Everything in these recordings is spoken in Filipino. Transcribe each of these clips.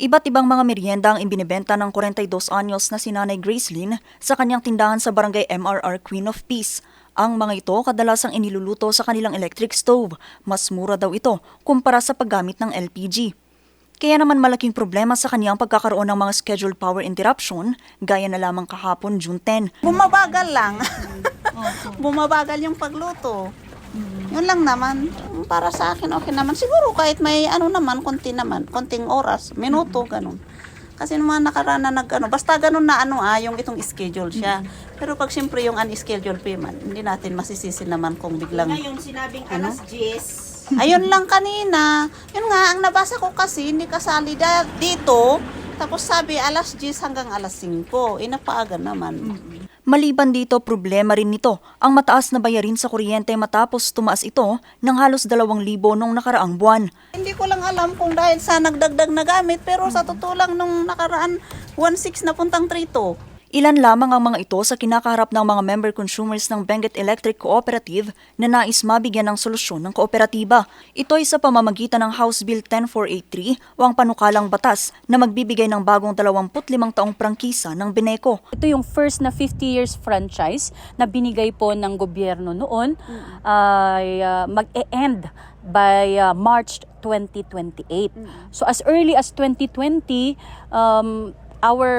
Iba't ibang mga merienda ang ibinibenta ng 42 anyos na si Nanay Gracelyn sa kanyang tindahan sa barangay MRR Queen of Peace. Ang mga ito kadalasang iniluluto sa kanilang electric stove. Mas mura daw ito kumpara sa paggamit ng LPG. Kaya naman malaking problema sa kanyang pagkakaroon ng mga scheduled power interruption gaya na lamang kahapon June 10. Bumabagal lang. Bumabagal yung pagluto. Yun lang naman. Para sa akin, okay naman. Siguro kahit may ano naman, konti naman, konting oras, minuto, ganun. Kasi nung mga nakaraan na nag, ano, basta ganun na ano ah, yung itong schedule siya. Pero pag siyempre yung unscheduled payment, hindi natin masisisi naman kung biglang... Ngayon, sinabing Ano? alas 10. Ayun lang kanina. Yun nga, ang nabasa ko kasi, hindi kasali da- dito. Tapos sabi, alas 10 hanggang alas 5. Inapaaga naman. Maliban dito, problema rin nito ang mataas na bayarin sa kuryente matapos tumaas ito ng halos 2,000 noong nakaraang buwan. Hindi ko lang alam kung dahil sa nagdagdag na gamit, pero sa totoo lang nung nakaraan, 1.6 na puntang 3 Ilan lamang ang mga ito sa kinakaharap ng mga member consumers ng Benguet Electric Cooperative na nais mabigyan ng solusyon ng kooperatiba. Ito ay sa pamamagitan ng House Bill 10483 o ang panukalang batas na magbibigay ng bagong 25 taong prangkisa ng Beneco. Ito yung first na 50 years franchise na binigay po ng gobyerno noon ay uh, mag-e-end by uh, March 2028. So as early as 2020, um, our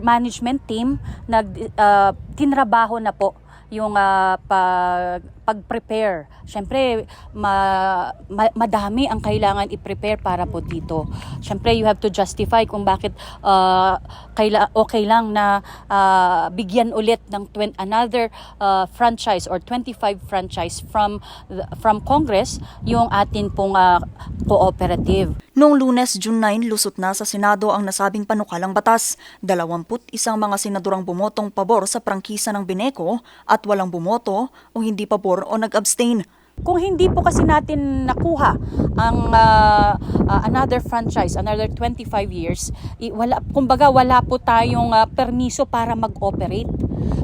management team nag uh, tinrabaho na po yung uh, pag pag-prepare. Siyempre, ma, ma- madami ang kailangan i-prepare para po dito. Siyempre, you have to justify kung bakit uh, kaila, okay lang na uh, bigyan ulit ng twen- another uh, franchise or 25 franchise from from Congress yung atin pong uh, cooperative. Noong lunes, June 9, lusot na sa Senado ang nasabing panukalang batas. 21 mga senadorang bumotong pabor sa prangkisa ng Beneco at walang bumoto o hindi pabor o nag-abstain. Kung hindi po kasi natin nakuha ang uh, uh, another franchise, another 25 years, wala, kumbaga wala po tayong uh, permiso para mag-operate.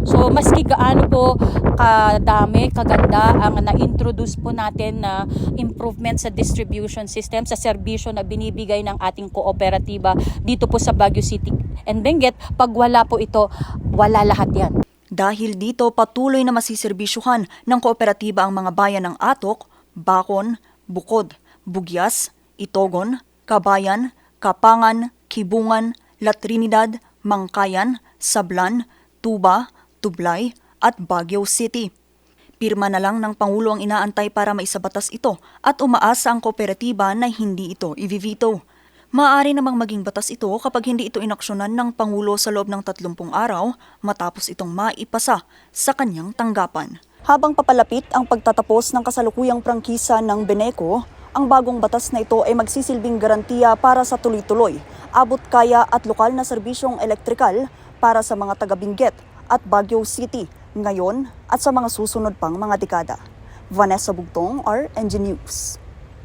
So maski gaano po kadami, kaganda ang na-introduce po natin na improvement sa distribution system, sa serbisyo na binibigay ng ating kooperatiba dito po sa Baguio City and Benguet, pag wala po ito, wala lahat yan. Dahil dito patuloy na masiserbisyuhan ng kooperatiba ang mga bayan ng Atok, Bakon, Bukod, Bugyas, Itogon, Kabayan, Kapangan, Kibungan, La Trinidad, Mangkayan, Sablan, Tuba, Tublay at Baguio City. Pirma na lang ng Pangulo ang inaantay para maisabatas ito at umaasa ang kooperatiba na hindi ito ivivito. Maaari namang maging batas ito kapag hindi ito inaksyonan ng Pangulo sa loob ng 30 araw matapos itong maipasa sa kanyang tanggapan. Habang papalapit ang pagtatapos ng kasalukuyang prangkisa ng Beneco, ang bagong batas na ito ay magsisilbing garantiya para sa tuloy-tuloy, abot kaya at lokal na serbisyong elektrikal para sa mga taga-Benguet at Baguio City ngayon at sa mga susunod pang mga dekada. Vanessa Bugtong, RNG News.